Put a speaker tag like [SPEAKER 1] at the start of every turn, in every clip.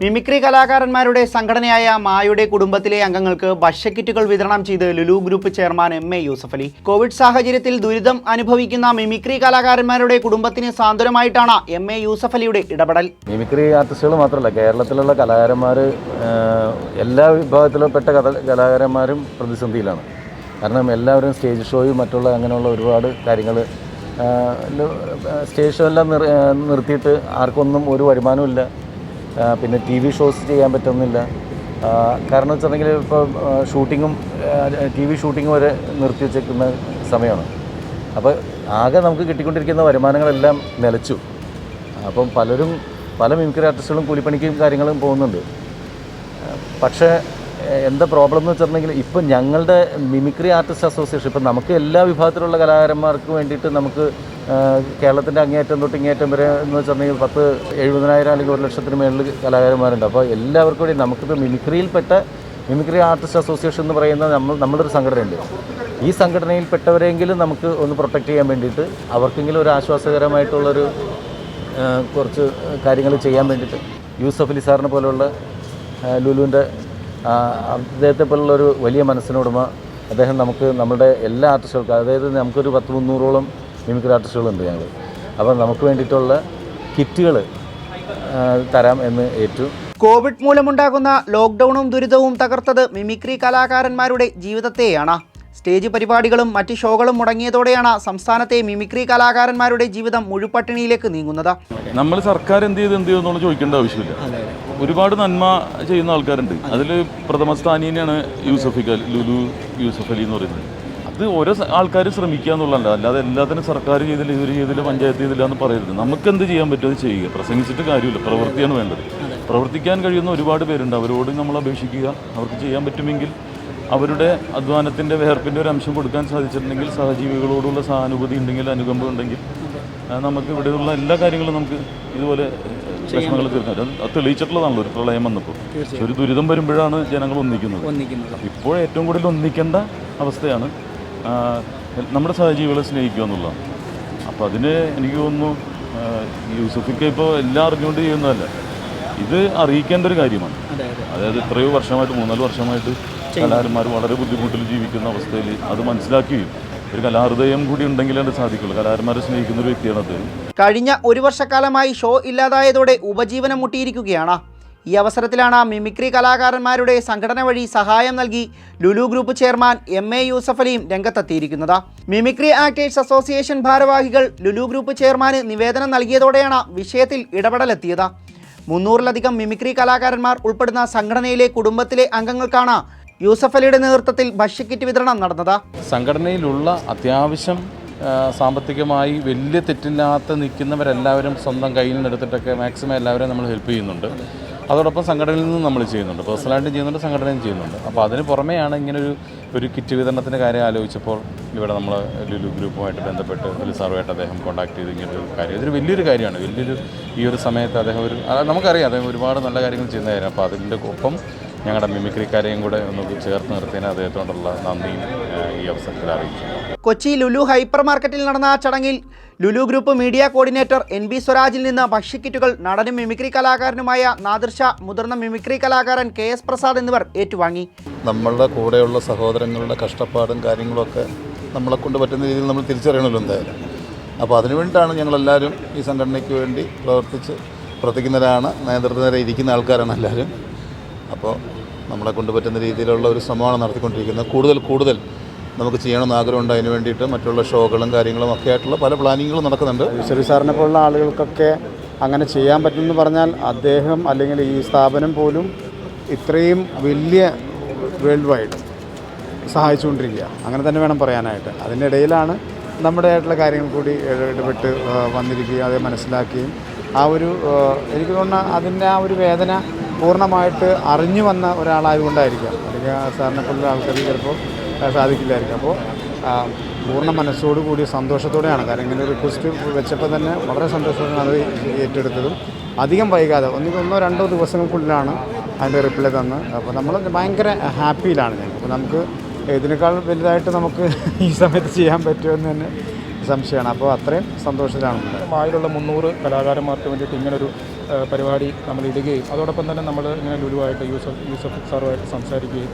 [SPEAKER 1] Mimicry കലാകാരന്മാരുടെ സംഘടനയായ മായുടെ കുടുംബത്തിലെ അംഗങ്ങൾക്ക് ഭക്ഷ്യക്കിറ്റുകൾ വിതരണം ചെയ്ത് Lulu group chairman M A Yusuf Ali. Covid സാഹചര്യത്തിൽ ദുരിതം അനുഭവിക്കുന്ന മിമിക്രി കലാകാരന്മാരുടെ കുടുംബത്തിന് സാന്ത്വനമായിട്ടാണ് എം എ യൂസഫ് അലിയുടെ ഇടപെടൽ.
[SPEAKER 2] മിമിക്രി ആർട്ടിസ്റ്റുകൾ മാത്രമല്ല കേരളത്തിലുള്ള കലാകാരന്മാർ എല്ലാ വിഭാഗത്തിലും പെട്ട കലാകാരന്മാരും പ്രതിസന്ധിയിലാണ്. കാരണം എല്ലാവരും സ്റ്റേജ് ഷോയും മറ്റുള്ള അങ്ങനെയുള്ള ഒരുപാട് കാര്യങ്ങൾ സ്റ്റേജ് ഷോ എല്ലാം നിർ നിർത്തിയിട്ട് ആർക്കൊന്നും ഒരു ആ, പിന്നെ ടി വി ഷോസ് ചെയ്യാൻ പറ്റുന്നില്ല. കാരണം വെച്ചിട്ടുണ്ടെങ്കിൽ ഇപ്പോൾ ഷൂട്ടിങ്ങും ടി വി ഷൂട്ടിങ്ങും വരെ നിർത്തി വെച്ചേക്കുന്ന സമയമാണ്. അപ്പോൾ ആകെ നമുക്ക് കിട്ടിക്കൊണ്ടിരിക്കുന്ന വരുമാനങ്ങളെല്ലാം നിലച്ചു. അപ്പം പലരും പല മിമിക്രി ആർട്ടിസ്റ്റുകളും കൂലിപ്പണിക്കും കാര്യങ്ങളും പോകുന്നുണ്ട്. പക്ഷേ എന്താ പ്രോബ്ലം എന്ന് വെച്ചിട്ടുണ്ടെങ്കിൽ ഇപ്പം ഞങ്ങളുടെ മിമിക്രി ആർട്ടിസ്റ്റ് അസോസിയേഷൻ ഇപ്പം നമുക്ക് എല്ലാ വിഭാഗത്തിലുള്ള കലാകാരന്മാർക്ക് വേണ്ടിയിട്ട് നമുക്ക് കേരളത്തിന്റെ അങ്ങേയറ്റം തൊട്ട് ഇങ്ങേയറ്റം വരെ എന്ന് വെച്ചിട്ടുണ്ടെങ്കിൽ പത്ത് എഴുപതിനായിരം അല്ലെങ്കിൽ ഒരു ലക്ഷത്തിന് മേളിൽ കലാകാരന്മാരുണ്ട്. അപ്പോൾ എല്ലാവർക്കും കൂടി നമുക്കിത് മിമിക്രിയിൽപ്പെട്ട മിമിക്രി ആർട്ടിസ്റ്റ് അസോസിയേഷൻ എന്ന് പറയുന്ന നമ്മൾ നമ്മളൊരു സംഘടനയുണ്ട്. ഈ സംഘടനയിൽപ്പെട്ടവരെങ്കിലും നമുക്ക് ഒന്ന് പ്രൊട്ടക്റ്റ് ചെയ്യാൻ വേണ്ടിയിട്ട് അവർക്കെങ്കിലും ഒരു ആശ്വാസകരമായിട്ടുള്ളൊരു കുറച്ച് കാര്യങ്ങൾ ചെയ്യാൻ വേണ്ടിയിട്ട് യൂസഫ് അലി സാറിനെ പോലെയുള്ള ലുലുവിന്റെ അദ്ദേഹത്തെ പോലുള്ളൊരു വലിയ മനസ്സിനുടമ അദ്ദേഹം നമുക്ക് നമ്മുടെ എല്ലാ ആർട്ടിസ്റ്റുകൾക്കും അതായത് നമുക്കൊരു പത്ത് മുന്നൂറോളം മിമിക്രി ആർട്ടിസ്റ്റുകളുണ്ട് ഞങ്ങൾ അപ്പം നമുക്ക് വേണ്ടിയിട്ടുള്ള കിറ്റുകൾ തരാം എന്ന് ഏറ്റു.
[SPEAKER 1] കോവിഡ് മൂലമുണ്ടാകുന്ന ലോക്ക്ഡൗണും ദുരിതവും തകർത്തത് മിമിക്രി കലാകാരന്മാരുടെ ജീവിതത്തെയാണ്. സ്റ്റേജ് പരിപാടികളും മറ്റ് ഷോകളും മുടങ്ങിയതോടെയാണ് സംസ്ഥാനത്തെ മിമിക്രി കലാകാരന്മാരുടെ ജീവിതം മുഴുപട്ടിണിയിലേക്ക് നീങ്ങുന്നത്.
[SPEAKER 3] നമ്മൾ സർക്കാർ എന്ത് ചെയ്ത് എന്ത് ചെയ്യുമെന്നുള്ള ചോദിക്കേണ്ട ആവശ്യമില്ല. ഒരുപാട് നന്മ ചെയ്യുന്ന ആൾക്കാരുണ്ട്. അതിൽ പ്രഥമ സ്ഥാനീയനാണ് യൂസഫ് ലുലു യൂസഫ് അലി എന്ന് പറയുന്നത്. അത് ഓരോ ആൾക്കാർ ശ്രമിക്കുക എന്നുള്ളതല്ല. അല്ലാതെ എല്ലാത്തിനും സർക്കാർ ചെയ്തില്ല ഇവർ ചെയ്തില്ല പഞ്ചായത്ത് ചെയ്തില്ല എന്ന് പറയരുത്. നമുക്ക് എന്ത് ചെയ്യാൻ പറ്റും അത് ചെയ്യുക. പ്രസംഗിച്ചിട്ട് കാര്യമില്ല. പ്രവൃത്തിയാണ് വേണ്ടത്. പ്രവർത്തിക്കാൻ കഴിയുന്ന ഒരുപാട് പേരുണ്ട്. അവരോട് നമ്മൾ അപേക്ഷിക്കുക. അവർക്ക് ചെയ്യാൻ പറ്റുമെങ്കിൽ അവരുടെ അധ്വാനത്തിന്റെ വേർപ്പിന്റെ ഒരു അംശം കൊടുക്കാൻ സാധിച്ചിട്ടുണ്ടെങ്കിൽ സഹജീവികളോടുള്ള സഹാനുഭൂതി ഉണ്ടെങ്കിൽ അനുകമ്പ ഉണ്ടെങ്കിൽ നമുക്ക് ഇവിടെയുള്ള എല്ലാ കാര്യങ്ങളും നമുക്ക് ഇതുപോലെ പ്രശ്നങ്ങൾ തീർക്കാൻ അത് തെളിയിച്ചിട്ടുള്ളതാണല്ലോ ഒരു പ്രളയം വന്നപ്പോൾ. ഒരു ദുരിതം വരുമ്പോഴാണ് ജനങ്ങൾ ഒന്നിക്കുന്നത്. ഇപ്പോൾ ഏറ്റവും കൂടുതൽ ഒന്നിക്കേണ്ട അവസ്ഥയാണ് നമ്മുടെ സഹജീവികളെ സ്നേഹിക്കുക എന്നുള്ളതാണ്. അപ്പോൾ അതിന് എനിക്ക് തോന്നുന്നു യൂസഫിക്ക് ഇപ്പോൾ എല്ലാം അറിഞ്ഞുകൊണ്ട് ചെയ്യുന്നതല്ല. ഇത് അറിയിക്കേണ്ട ഒരു കാര്യമാണ് അതായത് ഇത്രയോ വർഷമായിട്ട് മൂന്നാൽ വർഷമായിട്ട് കലാകാരന്മാർ വളരെ ബുദ്ധിമുട്ടിൽ ജീവിക്കുന്ന അവസ്ഥയിൽ അത് മനസ്സിലാക്കുകയും ഒരു കലാഹൃദയം കൂടി ഉണ്ടെങ്കിലേ അത് സാധിക്കുള്ളൂ. കലാകാരന്മാരെ സ്നേഹിക്കുന്ന ഒരു വ്യക്തിയാണ് അദ്ദേഹം.
[SPEAKER 1] കഴിഞ്ഞ ഒരു വർഷക്കാലമായി ഷോ ഇല്ലാതായതോടെ ഉപജീവനം മുട്ടിയിരിക്കുകയാണ്. ഈ അവസരത്തിലാണ് മിമിക്രി കലാകാരന്മാരുടെ സംഘടന വഴി സഹായം നൽകി Lulu group chairman M A Yusuf അലിയും രംഗത്തെത്തിയിരിക്കുന്നത്. മിമിക്രി ആക്ടേഴ്സ് അസോസിയേഷൻ ഭാരവാഹികൾ ലുലു ഗ്രൂപ്പ് ചെയർമാന് നിവേദനം നൽകിയതോടെയാണ് വിഷയത്തിൽ ഇടപെടലെത്തിയത്. മുന്നൂറിലധികം മിമിക്രി കലാകാരന്മാർ ഉൾപ്പെടുന്ന സംഘടനയിലെ കുടുംബത്തിലെ അംഗങ്ങൾക്കാണ് യൂസഫ് അലിയുടെ നേതൃത്വത്തിൽ ഭക്ഷ്യക്കിറ്റ് വിതരണം നടന്നത്.
[SPEAKER 4] സംഘടനയിലുള്ള അത്യാവശ്യം സാമ്പത്തികമായി വലിയ തെറ്റില്ലാത്ത നിൽക്കുന്നവരെല്ലാവരും സ്വന്തം കയ്യിൽ നിന്ന് എടുത്തിട്ടൊക്കെ മാക്സിമം എല്ലാവരും നമ്മൾ ഹെൽപ്പ് ചെയ്യുന്നുണ്ട്. അതോടൊപ്പം സംഘടനയിൽ നിന്നും നമ്മൾ ചെയ്യുന്നുണ്ട്. പേഴ്സണലായിട്ടും ചെയ്യുന്നുണ്ട് സംഘടനയും ചെയ്യുന്നുണ്ട്. അപ്പോൾ അതിന് പുറമെയാണ് ഇങ്ങനൊരു ഒരു കിറ്റ് വിതരണത്തിന്റെ കാര്യം ആലോചിച്ചപ്പോൾ ഇവിടെ നമ്മൾ ലുലു ഗ്രൂപ്പുമായിട്ട് ബന്ധപ്പെട്ട് ഒരു സാറുമായിട്ട് അദ്ദേഹം കോൺടാക്ട് ചെയ്ത് ഒരു കാര്യം. ഇതൊരു വലിയൊരു കാര്യമാണ്. വലിയൊരു ഈ ഒരു സമയത്ത് അദ്ദേഹം ഒരു നമുക്കറിയാം അദ്ദേഹം ഒരുപാട് നല്ല കാര്യങ്ങൾ ചെയ്യുന്ന കാര്യം അപ്പോൾ അതിന്റെ ഒപ്പം ഞങ്ങളുടെ മിമിക്രിക്കാരെയും കൂടെ ഒന്ന് ചേർത്ത് നിർത്തിയതിന് അദ്ദേഹത്തോടുള്ള നന്ദിയും ഈ അവസരത്തിൽ അറിയിച്ചു
[SPEAKER 1] കൊച്ചി ലുലു ഹൈപ്പർ മാർക്കറ്റിൽ നടന്ന ചടങ്ങിൽ Lulu group media coordinator N B സ്വരാജിൽ നിന്ന് ഭക്ഷ്യക്കിറ്റുകൾ നടനും മിമിക്രി കലാകാരനുമായ നാദിർഷ മുതിർന്ന മിമിക്രി കലാകാരൻ കെ എസ് പ്രസാദ് എന്നിവർ ഏറ്റുവാങ്ങി.
[SPEAKER 5] നമ്മളുടെ കൂടെയുള്ള സഹോദരങ്ങളുടെ കഷ്ടപ്പാടും കാര്യങ്ങളൊക്കെ നമ്മളെ കൊണ്ട് പറ്റുന്ന രീതിയിൽ നമ്മൾ തിരിച്ചറിയണമല്ലോ എന്തായാലും. അപ്പോൾ അതിനു വേണ്ടിയിട്ടാണ് ഞങ്ങളെല്ലാവരും ഈ സംഘടനയ്ക്ക് വേണ്ടി പ്രവർത്തിച്ച് പ്രവർത്തിക്കുന്നവരാണ് നേതൃത്വം ഇരിക്കുന്ന ആൾക്കാരാണ് എല്ലാവരും. അപ്പോൾ നമ്മളെ കൊണ്ട് പറ്റുന്ന രീതിയിലുള്ള ഒരു ശ്രമമാണ് നടത്തിക്കൊണ്ടിരിക്കുന്നത്. കൂടുതൽ കൂടുതൽ നമുക്ക് ചെയ്യണമെന്ന് ആഗ്രഹമുണ്ട്. അതിന് വേണ്ടിയിട്ട് മറ്റുള്ള ഷോകളും കാര്യങ്ങളും ഒക്കെ ആയിട്ടുള്ള പല പ്ലാനിങ്ങുകളും നടക്കുന്നുണ്ട്.
[SPEAKER 6] ഈശ്വരി സാറിനെ പോലുള്ള ആളുകൾക്കൊക്കെ അങ്ങനെ ചെയ്യാൻ പറ്റുമെന്ന് പറഞ്ഞാൽ അദ്ദേഹം അല്ലെങ്കിൽ ഈ സ്ഥാപനം പോലും ഇത്രയും വലിയ വേൾഡ് വൈഡ് സഹായിച്ചുകൊണ്ടിരിക്കുക. അങ്ങനെ തന്നെ വേണം പറയാനായിട്ട്. അതിനിടയിലാണ് നമ്മുടെ ആയിട്ടുള്ള കാര്യങ്ങൾ കൂടി ഇട- ഇടപെട്ട് വന്നിരിക്കുകയും അത് മനസ്സിലാക്കുകയും ആ ഒരു എനിക്ക് തോന്നുന്ന അതിന്റെ ആ ഒരു വേദന പൂർണമായിട്ട് അറിഞ്ഞു വന്ന ഒരാളായതുകൊണ്ടായിരിക്കാം. അല്ലെങ്കിൽ സാറിനെ പോലുള്ള ആൾക്കാർക്ക് ചിലപ്പോൾ സാധിക്കില്ലായിരിക്കും. അപ്പോൾ പൂർണ മനസ്സോടു കൂടി സന്തോഷത്തോടെയാണ്. കാരണം ഇങ്ങനെ റിക്വസ്റ്റ് വെച്ചപ്പോൾ തന്നെ വളരെ സന്തോഷത്തോടെയാണ് അത് ഏറ്റെടുത്തതും. അധികം വൈകാതെ ഒന്നിൽ ഒന്നോ രണ്ടോ ദിവസങ്ങൾക്കുള്ളിലാണ് അതിന്റെ റിപ്ലൈ തന്ന്. അപ്പോൾ നമ്മൾ ഭയങ്കര ഹാപ്പിയിലാണ് ഞങ്ങൾ അപ്പോൾ നമുക്ക് ഇതിനേക്കാൾ വലുതായിട്ട് നമുക്ക് ഈ സമയത്ത് ചെയ്യാൻ പറ്റുമെന്ന് തന്നെ സംശയമാണ്. അപ്പോൾ അത്രയും സന്തോഷത്തിലാണ്
[SPEAKER 7] ആയിലുള്ള മുന്നൂറ് കലാകാരന്മാർക്ക് വേണ്ടിയിട്ട് ഇങ്ങനൊരു പരിപാടി നമ്മൾ ഇടുകയും അതോടൊപ്പം തന്നെ നമ്മൾ ഇങ്ങനെ ലുലുവായിട്ട് യൂസഫ് യൂസഫ് സാറുമായിട്ട് സംസാരിക്കുകയും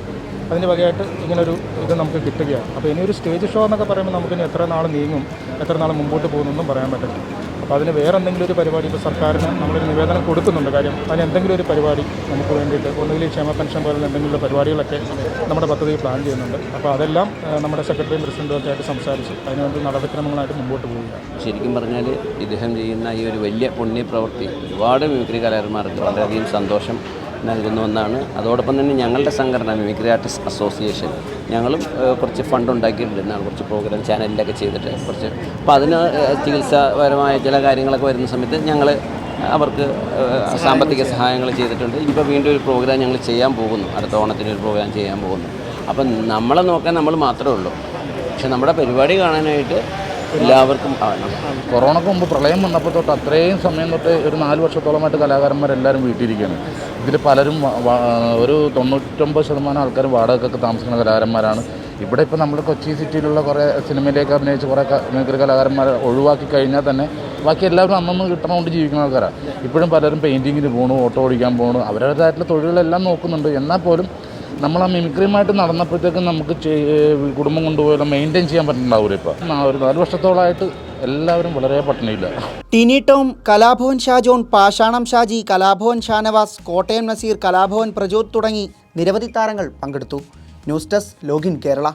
[SPEAKER 7] അതിന്റെ വകയായിട്ട് ഇങ്ങനൊരു ഇത് നമുക്ക് കിട്ടുകയാണ്. അപ്പോൾ ഇനിയൊരു സ്റ്റേജ് ഷോ എന്നൊക്കെ പറയുമ്പോൾ നമുക്കിനി എത്ര നാൾ നീങ്ങും എത്ര നാൾ മുമ്പോട്ട് പോകുന്നൊന്നും പറയാൻ പറ്റില്ല. അപ്പോൾ അതിന് വേറെ എന്തെങ്കിലും ഒരു പരിപാടി ഇപ്പോൾ സർക്കാരിന് നമ്മളൊരു നിവേദനം കൊടുക്കുന്നുണ്ട്. കാര്യം അതിന് എന്തെങ്കിലും ഒരു പരിപാടി നമുക്ക് വേണ്ടിയിട്ട് ഒന്നുകിൽ ക്ഷേമ പെൻഷൻ പോലുള്ള എന്തെങ്കിലും പരിപാടികളൊക്കെ നമ്മുടെ പദ്ധതി പ്ലാൻ ചെയ്യുന്നുണ്ട്. അപ്പോൾ അതെല്ലാം നമ്മുടെ സെക്രട്ടറിയും പ്രസിഡന്റും ഒക്കെ ആയിട്ട് സംസാരിച്ച് അതിനുവേണ്ടി നടപടിക്രമങ്ങളായിട്ട് മുമ്പോട്ട് പോവുകയാണ്.
[SPEAKER 8] ശരിക്കും പറഞ്ഞാൽ ഇദ്ദേഹം ചെയ്യുന്ന ഈ ഒരു വലിയ പുണ്യപ്രവൃത്തി ഒരുപാട് മിമിക്രി കലാകാരന്മാർക്ക് വളരെയധികം സന്തോഷം നൽകുന്ന ഒന്നാണ് അതോടൊപ്പം തന്നെ ഞങ്ങളുടെ സംഘടന മിമിക്രി ആർട്ടിസ്റ്റ് അസോസിയേഷൻ ഞങ്ങളും കുറച്ച് ഫണ്ട് ഉണ്ടാക്കിയിട്ടുണ്ട്. കുറച്ച് പ്രോഗ്രാം ചാനലിലൊക്കെ ചെയ്തിട്ട് കുറച്ച്. അപ്പോൾ അതിന് ചികിത്സാപരമായ ചില കാര്യങ്ങളൊക്കെ വരുന്ന സമയത്ത് ഞങ്ങൾ അവർക്ക് സാമ്പത്തിക സഹായങ്ങൾ ചെയ്തിട്ടുണ്ട്. ഇപ്പോൾ വീണ്ടും ഒരു പ്രോഗ്രാം ഞങ്ങൾ ചെയ്യാൻ പോകുന്നു. അടുത്ത ഓണത്തിന് ഒരു പ്രോഗ്രാം ചെയ്യാൻ പോകുന്നു. അപ്പം നമ്മളെ നോക്കാൻ നമ്മൾ മാത്രമേ ഉള്ളൂ. പക്ഷെ നമ്മുടെ പരിപാടി കാണാനായിട്ട് എല്ലാവർക്കും
[SPEAKER 4] കൊറോണക്ക് മുമ്പ് പ്രളയം വന്നപ്പോൾ തൊട്ട് അത്രയും സമയം തൊട്ട് ഒരു നാല് വർഷത്തോളമായിട്ട് കലാകാരന്മാരെല്ലാവരും വീട്ടിലിരിക്കുകയാണ്. ഇതിൽ പലരും ഒരു തൊണ്ണൂറ്റൊമ്പത് ശതമാനം ആൾക്കാരും വാടകക്കൊക്കെ താമസിക്കുന്ന കലാകാരന്മാരാണ്. ഇവിടെ ഇപ്പോൾ നമ്മൾ കൊച്ചി സിറ്റിയിലുള്ള കുറേ സിനിമയിലേക്ക് അഭിനയിച്ച് കുറേ മേഖല കലാകാരന്മാരെ ഒഴിവാക്കി കഴിഞ്ഞാൽ തന്നെ ബാക്കി എല്ലാവരും അന്നന്ന് കിട്ടണമുണ്ട് ജീവിക്കുന്ന ആൾക്കാരാണ് ഇപ്പോഴും പലരും പെയിന്റിങ്ങിന് പോകണു ഓട്ടോ ഓടിക്കാൻ പോകണു അവരുടേതായിട്ടുള്ള തൊഴിലുകളെല്ലാം നോക്കുന്നുണ്ട്. എന്നാൽ പോലും നമ്മൾ ആ മിമിക്രിയുമായിട്ട് നടന്നപ്പോഴത്തേക്കും നമുക്ക് കുടുംബം കൊണ്ടുപോയാലും മെയിന്റെയിൻ ചെയ്യാൻ പറ്റുന്നുണ്ടാവില്ല ഇപ്പോൾ ഒരു നാല് വർഷത്തോളമായിട്ട് എല്ലാവരും വളരെ പട്ടിണിയില്ല.
[SPEAKER 1] ടിനി ടോം കലാഭവൻ ഷാജോൺ പാഷാണം ഷാജി കലാഭവൻ ഷാനവാസ് കോട്ടയം നസീർ കലാഭവൻ പ്രജോത് തുടങ്ങി നിരവധി താരങ്ങൾ പങ്കെടുത്തു. News desk login Kerala.